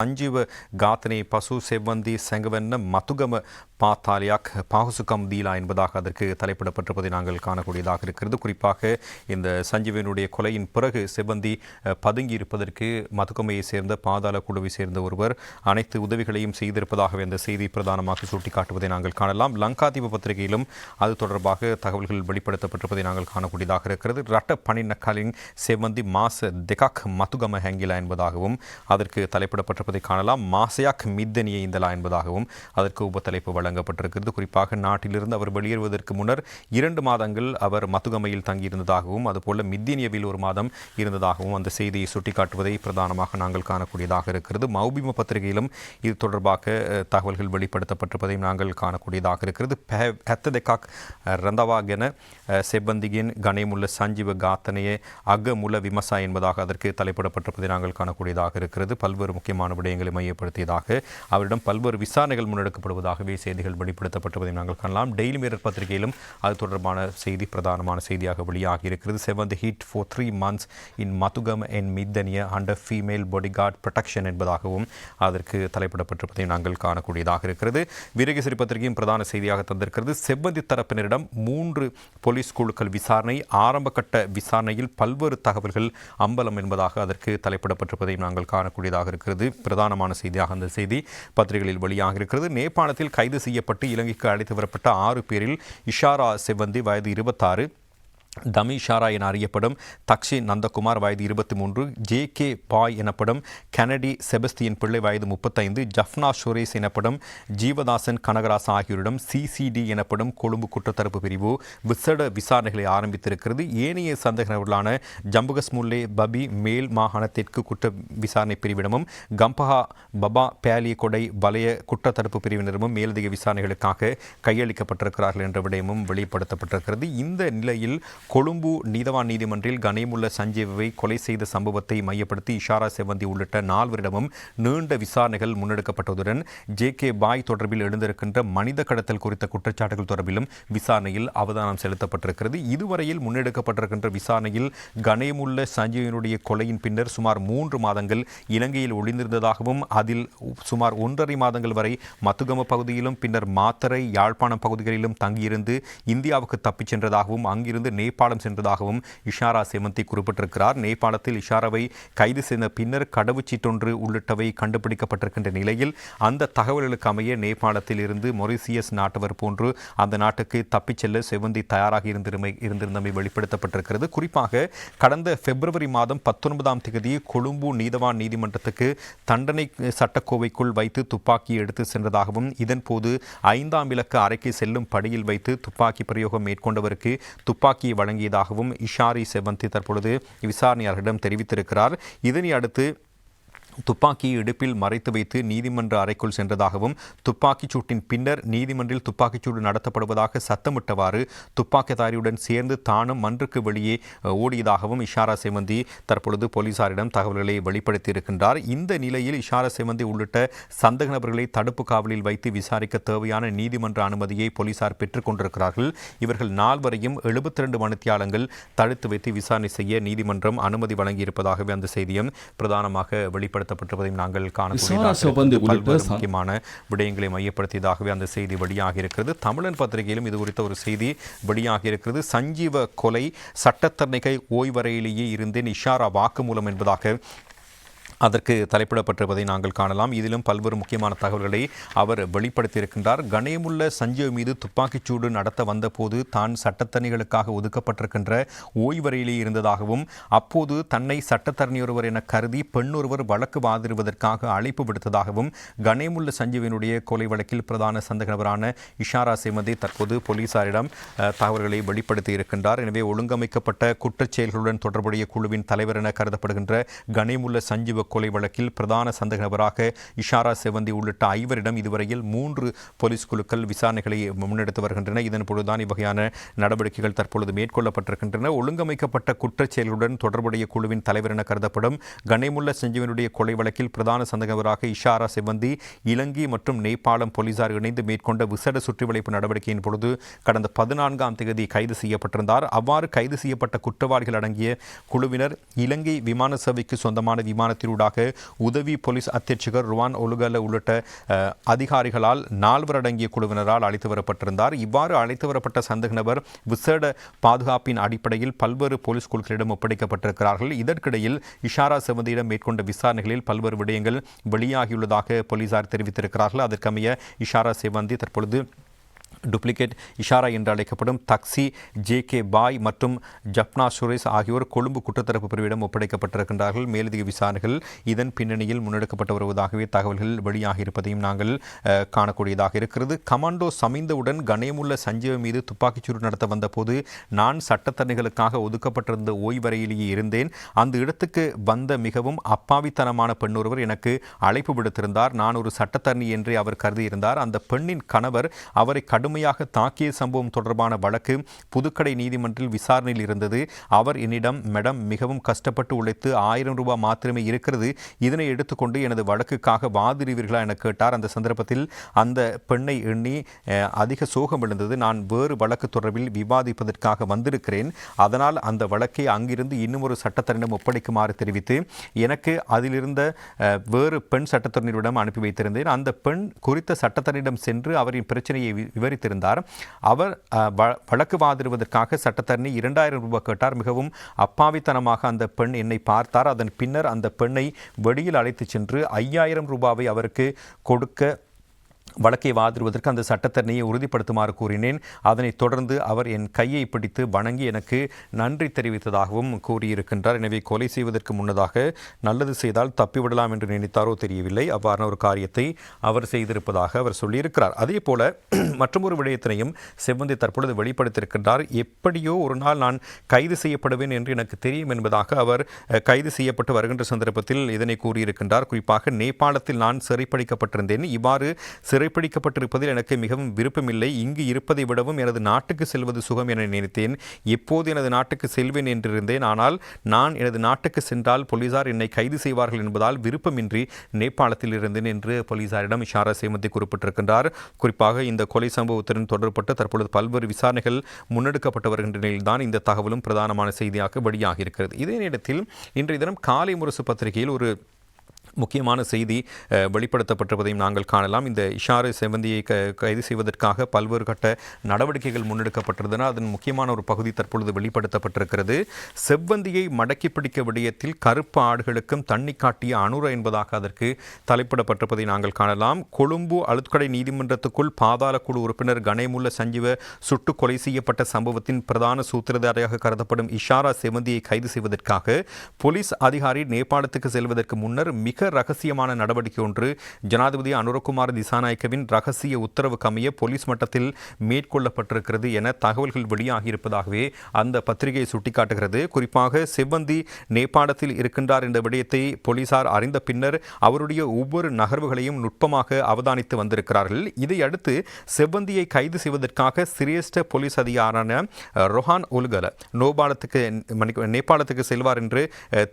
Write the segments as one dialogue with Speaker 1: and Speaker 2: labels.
Speaker 1: අංජිව ඝාතනයේ පසු සෙවන්දී සැඟවන්න මතුගම பாத்தாலியாக் பாகுசுகம் தீலா என்பதாக அதற்கு தலைப்பிடப்பட்டிருப்பதை நாங்கள் காணக்கூடியதாக இருக்கிறது. குறிப்பாக இந்த சஞ்சீவனுடைய கொலையின் பிறகு செவ்வந்தி பதுங்கி இருப்பதற்கு மதுகமையை சேர்ந்த பாதாள குழுவை சேர்ந்த ஒருவர் அனைத்து உதவிகளையும் செய்திருப்பதாகவே அந்த செய்தி பிரதானமாக சுட்டிக்காட்டுவதை நாங்கள் காணலாம். லங்காதீப பத்திரிகையிலும் அது தொடர்பாக தகவல்கள் வெளிப்படுத்தப்பட்டிருப்பதை நாங்கள் காணக்கூடியதாக இருக்கிறது. ரட்ட பணிநக்காலின் செவ்வந்தி மாச தெகாக் மதுகம ஹெங்கிலா என்பதாகவும் அதற்கு தலைப்பிடப்பட்டிருப்பதை காணலாம். மாசையாக் மித்தனிய இந்தலா என்பதாகவும் அதற்கு உபத்தலைப்பு வழங்கப்பட்டிருக்கிறது. குறிப்பாக நாட்டிலிருந்து அவர் வெளியேறுவதற்கு முன்னர் இரண்டு மாதங்கள் அவர் மதுகமையில் தங்கியிருந்ததாகவும் அதுபோல மித்தினியவில் ஒரு மாதம் இருந்ததாகவும் அந்த செய்தியை சுட்டிக்காட்டுவதை பிரதானமாக நாங்கள் காணக்கூடியதாக இருக்கிறது. மௌபிம பத்திரிகையிலும் இது தொடர்பாக தகவல்கள் வெளிப்படுத்தப்பட்டிருப்பதையும் நாங்கள் காணக்கூடியதாக இருக்கிறது. ஹெத்ததெக்காக் ரந்தவாகென செவ்வந்திகின் கணேமுள்ள சஞ்சீவ காத்தனையே அகமுல விமசா என்பதாக அதற்கு தலைப்பிடப்பட்டிருப்பதை நாங்கள் காணக்கூடியதாக இருக்கிறது. பல்வேறு முக்கியமான விடயங்களை மையப்படுத்தியதாக அவரிடம் பல்வேறு விசாரணைகள் முன்னெடுக்கப்படுவதாகவே செய்திகள் வெளிப்படுத்தப்பட்டுவதை நாங்கள் காணலாம். டெய்லி மிரர் பத்திரிகையிலும் அது தொடர்பான செய்தி பிரதானமான செய்தியாக வெளியாகி இருக்கிறது seven heat for three months in Mathugama N Middeniya under female bodyguard protection என்பதாகவும் அதற்கு தலைப்பிடப்பட்டிருப்பதை நாங்கள் காணக்கூடியதாக இருக்கிறது. வீரகேசரி பத்திரிகையும் பிரதான செய்தியாக தந்திருக்கிறது. செவ்வந்தி தரப்பினரிடம் மூன்று போலீஸ் குழுக்கள் விசாரணை ஆரம்ப கட்ட விசாரணையில் பல்வேறு தகவல்கள் அம்பலம் என்பதாக அதற்கு தலைப்பிடப்பட்டிருப்பதையும் நாங்கள் காணக்கூடியதாக இருக்கிறது. பிரதானமான செய்தியாக அந்த செய்தி பத்திரிகைகளில் வெளியாக இருக்கிறது நேபாளத்தில் கைது செய்யப்பட்டு இலங்கைக்கு அழைத்து வரப்பட்ட ஆறு பேரில் இஷாரா செவ்வந்தி வயது இருபத்தாறு. தமி ஷாரா என அறியப்படும் தக்ஷி நந்தகுமார் வயது இருபத்தி மூன்று ஜே கே பாய் எனப்படும் கெனடி செபஸ்தியன் பிள்ளை வயது முப்பத்தைந்து ஜஃப்னா சுரேஷ் எனப்படும் ஜீவதாசன் கனகராசன் ஆகியோரிடம் சிசிடி எனப்படும் கொழும்பு குற்றத்தரப்பு பிரிவு விசேட விசாரணைகளை ஆரம்பித்திருக்கிறது. ஏனைய சந்தேகங்களான ஜம்புகஸ் முல்லே பபி மேல் மாகாணத்திற்கு குற்ற விசாரணை பிரிவிடமும் கம்பஹா பபா பேலிய கொடை வலய குற்றத்தடுப்பு பிரிவினரும் மேலதிக விசாரணைகளுக்காக கையளிக்கப்பட்டிருக்கிறார்கள் என்ற விடயமும் வெளிப்படுத்தப்பட்டிருக்கிறது. இந்த நிலையில் கொழும்பு நீதவான் நீதிமன்றில் கனிமுள்ள சஞ்சீவை கொலை செய்த சம்பவத்தை மையப்படுத்தி இஷாரா செவந்தி உள்ளிட்ட நால்வரிடமும் நீண்ட விசாரணைகள் முன்னெடுக்கப்பட்டதுடன் ஜே கே பாய் தொடர்பில் எழுந்திருக்கின்ற மனித கடத்தல் குறித்த குற்றச்சாட்டுகள் தொடர்பிலும் விசாரணையில் அவதானம் செலுத்தப்பட்டிருக்கிறது. இதுவரையில் முன்னெடுக்கப்பட்டிருக்கின்ற விசாரணையில் கணேமுள்ள சஞ்சீவனுடைய கொலையின் பின்னர் சுமார் மூன்று மாதங்கள் இலங்கையில் ஒளிந்திருந்ததாகவும் அதில் சுமார் ஒன்றரை மாதங்கள் வரை மத்துகம பகுதியிலும் பின்னர் மாத்தரை யாழ்ப்பாணம் பகுதிகளிலும் தங்கியிருந்து இந்தியாவுக்கு தப்பிச் சென்றதாகவும் அங்கிருந்து நேபாளம் சென்றதாகவும் இஷாரா செமந்தி குறிப்பிட்டிருக்கிறார். நேபாளத்தில் இஷாராவை கைது செய்த பின்னர் கடவுச்சீட்டொன்று உள்ளிட்டவை கண்டுபிடிக்கப்பட்டிருக்கின்ற நிலையில் அந்த தகவல்களுக்கு அமைய நேபாளத்தில் இருந்து மொரிசியஸ் நாட்டவர் போன்று அந்த நாட்டுக்கு தப்பிச் செல்ல செவந்தி தயாராக இருந்திருமை இருந்திருந்தமை வெளிப்படுத்தப்பட்டிருக்கிறது. குறிப்பாக கடந்த பிப்ரவரி மாதம் பத்தொன்பதாம் தேதி கொழும்பு நீதவான் நீதிமன்றத்துக்கு தண்டனை சட்டக்கோவைக்குள் வைத்து துப்பாக்கி எடுத்து சென்றதாகவும் இதன்போது ஐந்தாம் இலக்க அறைக்கு செல்லும் படியில் வைத்து துப்பாக்கி பிரயோகம் மேற்கொண்டவருக்கு துப்பாக்கியை வழங்கியதாகவும் இஷாரி செவந்தி தற்பொழுது விசாரணையாளர்களிடம் தெரிவித்திருக்கிறார். இதனை அடுத்து துப்பாக்கியை இடுப்பில் மறைத்து வைத்து நீதிமன்ற அறைக்குள் சென்றதாகவும் துப்பாக்கிச் சூட்டின் பின்னர் நீதிமன்றில் துப்பாக்கிச்சூடு நடத்தப்படுவதாக சத்தமிட்டவாறு துப்பாக்கிதாரியுடன் சேர்ந்து தானும் மன்றுக்கு வெளியே ஓடியதாகவும் இஷாரா செவந்தி தற்பொழுது போலீசாரிடம் தகவல்களை வெளிப்படுத்தியிருக்கின்றார். இந்த நிலையில் இஷாரா செவந்தி உள்ளிட்ட சந்தக நபர்களை தடுப்பு காவலில் வைத்து விசாரிக்க தேவையான நீதிமன்ற அனுமதியை போலீசார் பெற்றுக் கொண்டிருக்கிறார்கள். இவர்கள் நால்வரையும் எழுபத்தி ரெண்டு மணித்தியாலங்கள் தடுத்து வைத்து விசாரணை செய்ய நீதிமன்றம் அனுமதி வழங்கியிருப்பதாகவே அந்த செய்தியும் பிரதானமாக வெளிப்படுத்த வெளிப்படுத்தப்பட்டிருப்பதையும் நாங்கள் காணக்கூடிய முக்கியமான விடயங்களை மையப்படுத்தியதாகவே அந்த செய்தி வெளியாகி இருக்கிறது. தமிழன் பத்திரிகையிலும் இது குறித்த ஒரு செய்தி வெளியாகி இருக்கிறது. சஞ்சீவ கொலை சட்டத்தரணிகை ஓய்வறையிலேயே இருந்தேன். இஷாரா வாக்குமூலம் என்பதாக அதற்கு தலைப்பிடப்பட்டிருப்பதை நாங்கள் காணலாம். இதிலும் பல்வேறு முக்கியமான தகவல்களை அவர் வெளிப்படுத்தியிருக்கின்றார். கணேமுள்ள சஞ்சீவ் மீது துப்பாக்கிச்சூடு நடத்த வந்தபோது தான் சட்டத்தரணிகளுக்காக ஒதுக்கப்பட்டிருக்கின்ற ஓய்வறையிலே இருந்ததாகவும் அப்போது தன்னை சட்டத்தரணி ஒருவர் என கருதி பெண்ணொருவர் வழக்கு வாதிடுவதற்காக அழைப்பு விடுத்ததாகவும் கணேமுள்ள சஞ்சீவினுடைய கொலை வழக்கில் பிரதான சந்தக நபரான இஷாரா செமதி தற்போது போலீசாரிடம் தகவல்களை வெளிப்படுத்தி இருக்கின்றார் எனவே ஒழுங்கமைக்கப்பட்ட குற்றச்செயல்களுடன் தொடர்புடைய குழுவின் தலைவர் என கருதப்படுகின்ற கணேமுள்ள சஞ்சீவ கொலை வழக்கில் பிரதான சந்தேக நபராக இஷாரா செவந்தி உள்ளிட்ட ஐவரிடம் இதுவரையில் மூன்று போலீஸ் குழுக்கள் விசாரணைகளை முன்னெடுத்து வருகின்றன. இதன் பொழுதுதான் இவ்வகையான நடவடிக்கைகள் தற்பொழுது மேற்கொள்ளப்பட்டிருக்கின்றன. ஒழுங்கமைக்கப்பட்ட குற்றச் செயல்களுடன் தொடர்புடைய குழுவின் தலைவர் என கருதப்படும் கணேமுள்ள சஞ்சீவனுடைய கொலை வழக்கில் பிரதான சந்தேக நபராக இஷாரா செவந்தி இலங்கை மற்றும் நேபாளம் போலீசார் இணைந்து மேற்கொண்ட விசேட சுற்றிவளைப்பு நடவடிக்கையின் பொழுது கடந்த பதினான்காம் தேதி கைது செய்யப்பட்டிருந்தார். அவ்வாறு கைது செய்யப்பட்ட குற்றவாளிகள் அடங்கிய குழுவினர் இலங்கை விமான சேவைக்கு சொந்தமான விமானத்தில் ஊடாக உதவி போலீஸ் அத்தியட்சகர் ருவான் ஒலுகல உள்ளிட்ட அதிகாரிகளால் நால்வர் அடங்கிய குழுவினரால் அழைத்து வரப்பட்டிருந்தார். இவ்வாறு அழைத்து வரப்பட்ட சந்தேக நபர் விசேட பாதுகாப்பின் அடிப்படையில் பல்வேறு போலீஸ் குழுக்களிடம் ஒப்படைக்கப்பட்டிருக்கிறார்கள். இதற்கிடையில் இஷாரா செவந்தியிடம் மேற்கொண்ட விசாரணைகளில் பல்வேறு விடயங்கள் வெளியாகியுள்ளதாக போலீசார் தெரிவித்திருக்கிறார்கள். அதற்கமைய இஷாரா செவந்தி தற்பொழுது டூப்ளிகேட் இஷாரா என்று அழைக்கப்படும் தக்சி ஜே கே பாய் மற்றும் ஜப்னா சுரேஷ் ஆகியோர் கொழும்பு குற்றத்தரப்பு பிரிவிடம் ஒப்படைக்கப்பட்டிருக்கின்றார்கள். மேலதிக விசாரணைகள் இதன் பின்னணியில் முன்னெடுக்கப்பட்டு வருவதாகவே தகவல்கள் வெளியாகியிருப்பதையும் நாங்கள் காணக்கூடியதாக இருக்கிறது. கமாண்டோ சமைந்தவுடன் கணயமுள்ள சஞ்சீவ மீது துப்பாக்கிச்சூடு நடத்த வந்தபோது நான் சட்டத்தரணிகளுக்காக ஒதுக்கப்பட்டிருந்த ஓய்வரையிலேயே இருந்தேன். அந்த இடத்துக்கு வந்த மிகவும் அப்பாவித்தனமான பெண் ஒருவர் எனக்கு அழைப்பு விடுத்திருந்தார். நான் ஒரு சட்டத்தரணி என்றே அவர் கருதியிருந்தார். அந்த பெண்ணின் கணவர் அவரை கடுமையாக தாக்கிய சம்பவம் தொடர்பான வழக்கு புதுக்கடை நீதிமன்றில் விசாரணையில் இருந்தது. அவர் என்னிடம் மேடம் மிகவும் கஷ்டப்பட்டு உழைத்து ஆயிரம் ரூபாய் மாத்திரமே இருக்கிறது. இதனை எடுத்துக்கொண்டு எனது வழக்குக்காக வாதிடுவீர்களா? என கேட்டார். அந்த சந்தர்ப்பத்தில் அந்த பெண்ணை எண்ணி அதிக சோகம் எழுந்தது. நான் வேறு வழக்கு தொடர்பில் விவாதிப்பதற்காக வந்திருக்கிறேன். அதனால் அந்த வழக்கை அங்கிருந்து இன்னும் ஒரு சட்டத்தரணிடம் ஒப்படைக்குமாறு தெரிவித்து எனக்கு அதிலிருந்த வேறு பெண் சட்டத்தரணியிடம் அனுப்பி வைத்திருந்தேன். அந்த பெண் குறித்த சட்டத்தரணியிடம் சென்று அவரின் பிரச்சனையை வி- விவரித்திருந்தார் அவர் வழக்கு வாதிடுவதற்காக சட்டத்தரணி இரண்டாயிரம் ரூபாய் கேட்டார். மிகவும் அப்பாவித்தனமாக அந்த பெண் என்னை பார்த்தார். அதன் பின்னர் அந்த பெண்ணை வெளியில் அழைத்துச் சென்று ஐயாயிரம் ரூபாவை அவருக்கு கொடுக்க வழக்கை வாதிடுவதற்கு அந்த சட்டத்தரணியை உறுதிப்படுத்துமாறு கூறினேன். அதனைத் தொடர்ந்து அவர் என் கையை பிடித்து வணங்கி எனக்கு நன்றி தெரிவித்ததாகவும் கூறியிருக்கின்றார். எனவே கொலை செய்வதற்கு முன்னதாக நல்லது செய்தால் தப்பிவிடலாம் என்று நினைத்தாரோ தெரியவில்லை. அவ்வாறான ஒரு காரியத்தை அவர் செய்திருப்பதாக அவர் சொல்லியிருக்கிறார். அதே போல மற்றொரு விடயத்தினையும் செவ்வந்தி தற்பொழுது வெளிப்படுத்தியிருக்கின்றார். எப்படியோ ஒரு நாள் நான் கைது செய்யப்படுவேன் என்று எனக்கு தெரியும் என்பதாக அவர் கைது செய்யப்பட்டு வருகின்ற சந்தர்ப்பத்தில் இதனை கூறியிருக்கின்றார். குறிப்பாக நேபாளத்தில் நான் சிறைப்பிடிக்கப்பட்டிருந்தேன் இவ்வாறு சிறை சிறைப்பிடிக்கப்பட்டிருப்பதில் எனக்கு மிகவும் விருப்பமில்லை. இங்கு இருப்பதை விடவும் எனது நாட்டுக்கு செல்வது சுகம் என நினைத்தேன். எப்போது எனது நாட்டுக்கு செல்வேன் என்றிருந்தேன். ஆனால் நான் எனது நாட்டுக்கு சென்றால் போலீசார் என்னை கைது செய்வார்கள் என்பதால் விருப்பமின்றி நேபாளத்தில் இருந்தேன் என்று போலீசாரிடம் இஷாரா சேமந்தி குறிப்பிட்டிருக்கின்றார். குறிப்பாக இந்த கொலை சம்பவத்துடன் தொடர்பட்டு தற்பொழுது பல்வேறு விசாரணைகள் முன்னெடுக்கப்பட்டு வருகின்ற நிலையில்தான் இந்த தகவலும் பிரதானமான செய்தியாக வெளியாகியிருக்கிறது. இதே நேரத்தில் இன்றைய தினம் காலை முரசு பத்திரிகையில் ஒரு முக்கியமான செய்தி வெளிப்படுத்தப்பட்டிருப்பதையும் நாங்கள் காணலாம். இந்த இஷாரு செவந்தியை க கைது செய்வதற்காக பல்வேறு கட்ட நடவடிக்கைகள் முன்னெடுக்கப்பட்டிருந்தன. அதன் முக்கியமான ஒரு பகுதி தற்பொழுது வெளிப்படுத்தப்பட்டிருக்கிறது. செவ்வந்தியை மடக்கி பிடிக்க விடயத்தில் கருப்பு ஆடுகளுக்கும் தண்ணி காட்டிய அனுர என்பதாக அதற்கு தலைப்பிடப்பட்டிருப்பதை நாங்கள் காணலாம். கொழும்பு அழுத்கடை நீதிமன்றத்துக்குள் பாதாள குழு உறுப்பினர் கணேமுல்ல சஞ்சீவ சுட்டு கொலை செய்யப்பட்ட சம்பவத்தின் பிரதான சூத்திரதாரியாக கருதப்படும் இஷாரா செவந்தியை கைது செய்வதற்காக போலீஸ் அதிகாரி நேபாளத்துக்கு செல்வதற்கு முன்னர் மிக மிக ரகசியமான நடவடிக்கை ஒன்று. ஜனாதிபதி அனுரகுமார் திசாநாயக்கவின் ரகசிய உத்தரவுக்கு அமைய போலீஸ் மட்டத்தில் மேற்கொள்ளப்பட்டிருக்கிறது என தகவல்கள் வெளியாகியிருப்பதாகவே அந்த பத்திரிகை சுட்டிக்காட்டுகிறது. குறிப்பாக செவ்வந்தி நேபாளத்தில் இருக்கின்றார் என்ற விடயத்தை போலீசார் அறிந்த பின்னர் அவருடைய ஒவ்வொரு நகர்வுகளையும் நுட்பமாக அவதானித்து வந்திருக்கிறார்கள். இதையடுத்து செவ்வந்தியை கைது செய்வதற்காக சிரேஷ்ட போலீஸ் அதிகாரான ரொஹான் உல்கல நோபாலத்துக்கு நேபாளத்துக்கு செல்வார் என்று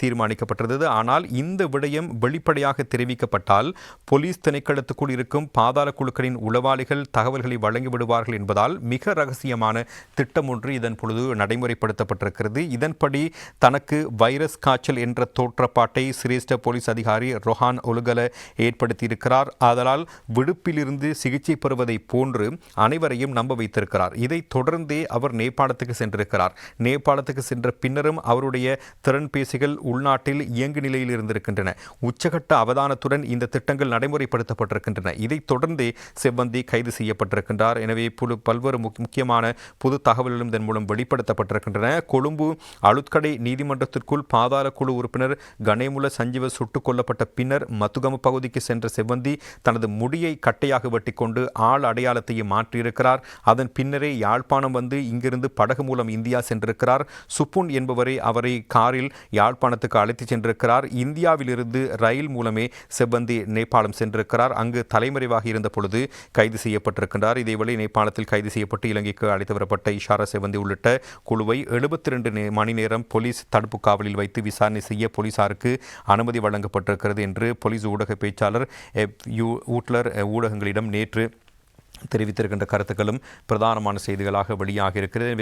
Speaker 1: தீர்மானிக்கப்பட்டிருந்தது. ஆனால் இந்த விடயம் வெளிப்படையாக தெரிவிக்கப்பட்டால் போலீஸ் திணைக்களத்துக்குள் இருக்கும் பாதாள குழுக்களின் உளவாளிகள் தகவல்களை வழங்கிவிடுவார்கள் என்பதால் மிக ரகசியமான திட்டம் ஒன்று இதன் பொழுது நடைமுறைப்படுத்தப்பட்டிருக்கிறது. இதன்படி தனக்கு வைரஸ் காய்ச்சல் என்ற தோற்றப்பாட்டை சிரேஷ்ட போலீஸ் அதிகாரி ரொஹான் ஒலுகல ஏற்படுத்தியிருக்கிறார். அதனால் விடுப்பிலிருந்து சிகிச்சை பெறுவதை போன்று அனைவரையும் நம்ப வைத்திருக்கிறார். இதை தொடர்ந்தே அவர் நேபாளத்துக்கு சென்றிருக்கிறார். நேபாளத்துக்கு சென்ற பின்னரும் அவருடைய திறன்பேசிகள் உள்நாட்டில் இயங்கு நிலையில் இருந்திருக்கின்றன. உச்சகட்ட அவதானத்துடன் இந்த திட்டங்கள் நடைமுறைப்படுத்தப்பட்டிருக்கின்றன. இதைத் தொடர்ந்தே செவ்வந்தி கைது செய்யப்பட்டிருக்கின்றார். எனவே புது பல்வேறு முக்கியமான புது தகவல்களும் இதன் மூலம் வெளிப்படுத்தப்பட்டிருக்கின்றன. கொழும்பு அழுத்கடை நீதிமன்றத்திற்குள் பாதாள குழு உறுப்பினர் கணேமுல சஞ்சீவ சுட்டுக் கொல்லப்பட்ட பின்னர் மத்துகம பகுதிக்கு சென்ற செவ்வந்தி தனது முடியை கட்டையாக வெட்டிக்கொண்டு ஆள் அடையாளத்தையும் மாற்றியிருக்கிறார். அதன் பின்னரே யாழ்ப்பாணம் வந்து இங்கிருந்து படகு மூலம் இந்தியா சென்றிருக்கிறார். சுப்புன் என்பவரை அவரை காரில் யாழ்ப்பாணத்துக்கு அழைத்துச் சென்றிருக்கிறார். இந்தியாவிலிருந்து ரயில் மூலமே செவ்வந்தி நேபாளம் சென்றிருக்கிறார். அங்கு தலைமறைவாக இருந்த பொழுது கைது செய்யப்பட்டிருக்கின்றார். இதேவேளை நேபாளத்தில் கைது செய்யப்பட்டு இலங்கைக்கு அழைத்து வரப்பட்ட இஷாரா செவ்வந்தி உள்ளிட்ட குழுவை எழுபத்தி ரெண்டு மணி நேரம் போலீஸ் தடுப்பு காவலில் வைத்து விசாரணை செய்ய போலீசாருக்கு அனுமதி வழங்கப்பட்டிருக்கிறது என்று போலீஸ் ஊடக பேச்சாளர் யூ ஊட்லர் ஊடகங்களிடம் நேற்று தெரிவித்திருக்கின்ற கருத்துக்களும் பிரதானமான செய்திகளாக வெளியாக இருக்கிறது